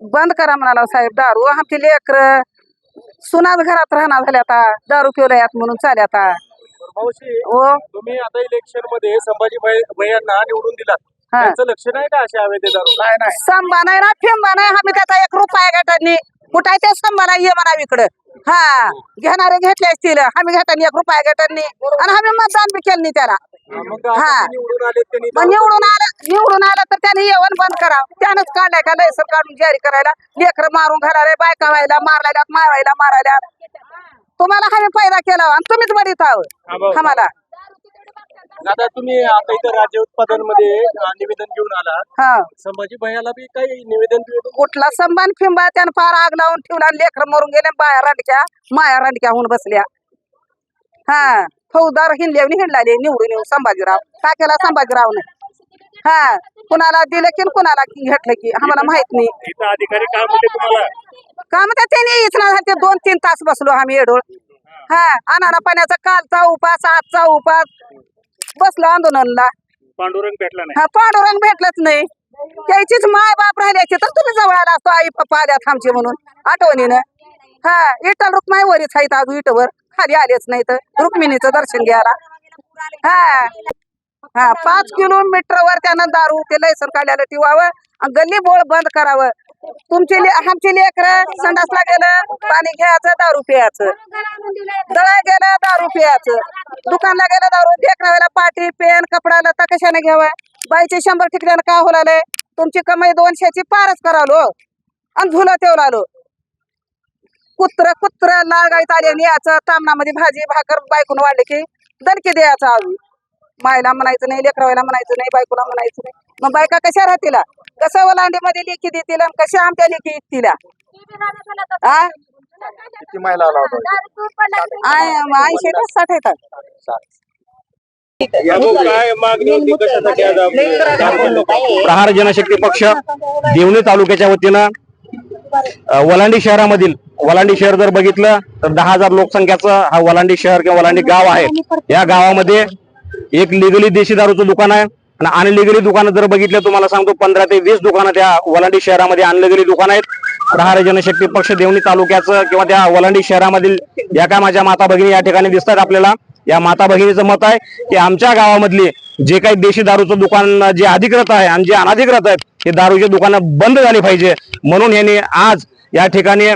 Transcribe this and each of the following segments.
बंद करा म्हणाला साहेब दारू. आमचे लेकर सुनाच घरात राहणार झाल्या आता. दारू पिवल्यात म्हणून चाल्या आता. मावशी हो? तुम्ही आता इलेक्शनमध्ये संभाजी भाई भैयांना निवडून दिलात. हा. त्यांचं लक्ष नाही का अशा नाही नाही. संबा नाही ना फिंबा नाही. आम्ही त्याचा एक रुपया गटांनी. कुठे ते संबा नाही ये म्हणा इकडं. हा. घेणारे घेतले असतील. आम्ही घेताना एक रुपया गटांनी. आणि आम्ही मतदान बी केलं नाही त्याला. हा. निवडून आले मग निवडून आलं निवडून आलं तर त्याने येऊन बंद करा. त्यानंच काढलाय का लायसन काढून जारी करायला? लेकर मारून घालायला बायका व्हायला मारायला मारायला मारायला. तुम्हाला आम्ही फायदा केला आणि तुम्हीच बरीत हा, बरं. आहोत आम्हाला. आता तुम्ही आता इथं राज्य उत्पादनमध्ये निवेदन घेऊन आलात हा. संभाजी भैयाला बी काही निवेदन कुठला संबान फिंबा त्यानं फार आग लावून ठेवला लेकर मरून गेले बाया रांडक्या माया रांडक्या होऊन बसल्या. हा फौजदार हिंडल्यावर हिंडलाले निवडून येऊन संभाजीराव. टाकेला संभाजीराव हा कुणाला दिलं की कुणाला घेतलं की आम्हाला माहीत नाही. इथं अधिकारी काय म्हणते तुम्हाला? का म्हणतात त्यांनी? इथना ते दोन तीन तास बसलो आम्ही येडोळ. हा अनाना पाण्याचा कालचा उपास आजचा उपास. बसलो आंदोलनला. पांडुरंग भेटला नाही. हा पांडुरंग भेटलंच नाही. त्याचीच माय बाप राहिल्याची तर तुम्ही जवळ आला असतो आई पप्पा आल्यात आमचे म्हणून आठवणीनं. हा इटल रुक्माई वरीच आहेत अजून इटवर. खाली आलेच नाही तर रुक्मिणीचं दर्शन घ्यायला. हा. हा पाच किलोमीटर वर त्यानं दारू ते लयसन काढायला ठेवावं आणि गल्ली बोळ बंद करावं. तुमची आमची लेकर संडासला गेलं पाणी घ्यायचं दारू प्यायचं. दळा गेलं दारू प्यायचं. दुकानला गेलं दारू लेकराला पाटी पेन कपडा लता कशाने घ्यावा. बाईचे शंभर ठिकड्यानं का होलाय तुमची कमाई दोनशेची पारच करावलो आणि झुलं तेवढालो कुत्र कुत्र लागायचं आले आणि याचं तामणामध्ये भाजी भाकर बायकून वाढले की दणके द्यायचं अजून मायला म्हणायचं नाही लेकरावायला म्हणायचं नाही बायकोला म्हणायचं नाही. मग बायका कशा राहतील कसं वलांडीमध्ये लेखी देतील आणि कशा आमच्या लेखी आय- ऐंशी साठ येतात? आज प्रहार जनशक्ती पक्ष देवणी तालुक्याच्या वतीनं वलांडी शहरामधील वलांडी शहर जर बघितलं तर दहा हजार लोकसंख्याचं हा वलांडी शहर किंवा वलांडी गाव आहे. या गावामध्ये एक लिगली देशी दारूचं दुकान आहे. आणि अनलिगली दुकानं जर बघितलं तुम्हाला सांगतो पंधरा ते वीस दुकानं त्या वलांडी शहरामध्ये अनलिगली दुकान आहेत. प्रहार जनशक्ती पक्ष देवणी तालुक्याचं किंवा त्या वलांडी शहरामधील या काय माझ्या माता भगिनी या ठिकाणी दिसतात आपल्याला. या माता भगिनीचं मत आहे की आमच्या गावामधली जे काही देशी दारूचं दुकान जे अधिकृत आहे आणि जे अनधिकृत आहेत ते दारूचे दुकानं बंद झाली पाहिजे. म्हणून यांनी आज या ठिकाणी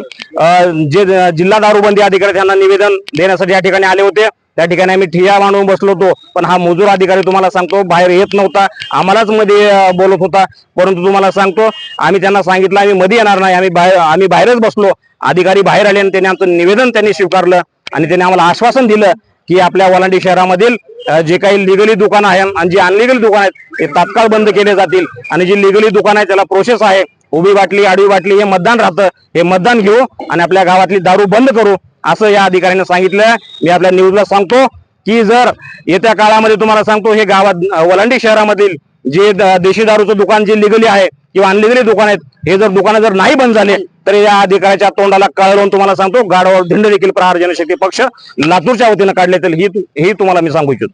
जे जिल्हा दारूबंदी अधिकारी त्यांना निवेदन देण्यासाठी या ठिकाणी आले होते. त्या ठिकाणी आम्ही ठिया मांडून बसलो होतो. पण हा मजूर अधिकारी तुम्हाला सांगतो बाहेर येत नव्हता. आम्हालाच मध्ये बोलत होता. परंतु तुम्हाला सांगतो आम्ही त्यांना सांगितलं आम्ही मध्ये येणार नाही. आम्ही बाहेर आम्ही बाहेरच बसलो. अधिकारी बाहेर आले आणि त्यांनी आमचं निवेदन त्यांनी स्वीकारलं आणि त्यांनी आम्हाला आश्वासन दिलं की आपल्या वलांडी शहरामधील जे काही लिगली दुकान आहे आणि जे अनलिगल दुकान आहेत ते तात्काळ बंद केले जातील. आणि जी लिगली दुकान आहे त्याला प्रोसेस आहे. उभी बाटली आडवी बाटली हे मतदान राहतं. हे मतदान घेऊ आणि आपल्या गावातली दारू बंद करू असं या अधिकाऱ्याने सांगितलं मी आपल्या न्यूजला सांगतो की जर येत्या काळामध्ये तुम्हाला सांगतो हे गावात वलांडी शहरामधील जे देशी दारूचं दुकान जे लिगली आहे किंवा अनलिगली दुकान आहेत हे जर दुकानं जर नाही बंद झाले तर या अधिकाऱ्याच्या तोंडाला कळवून तुम्हाला सांगतो गाडवर धिंड देखील प्रहार जनशक्ती पक्ष लातूरच्या वतीनं काढले तर ही ही तुम्हाला मी सांगू इच्छितो.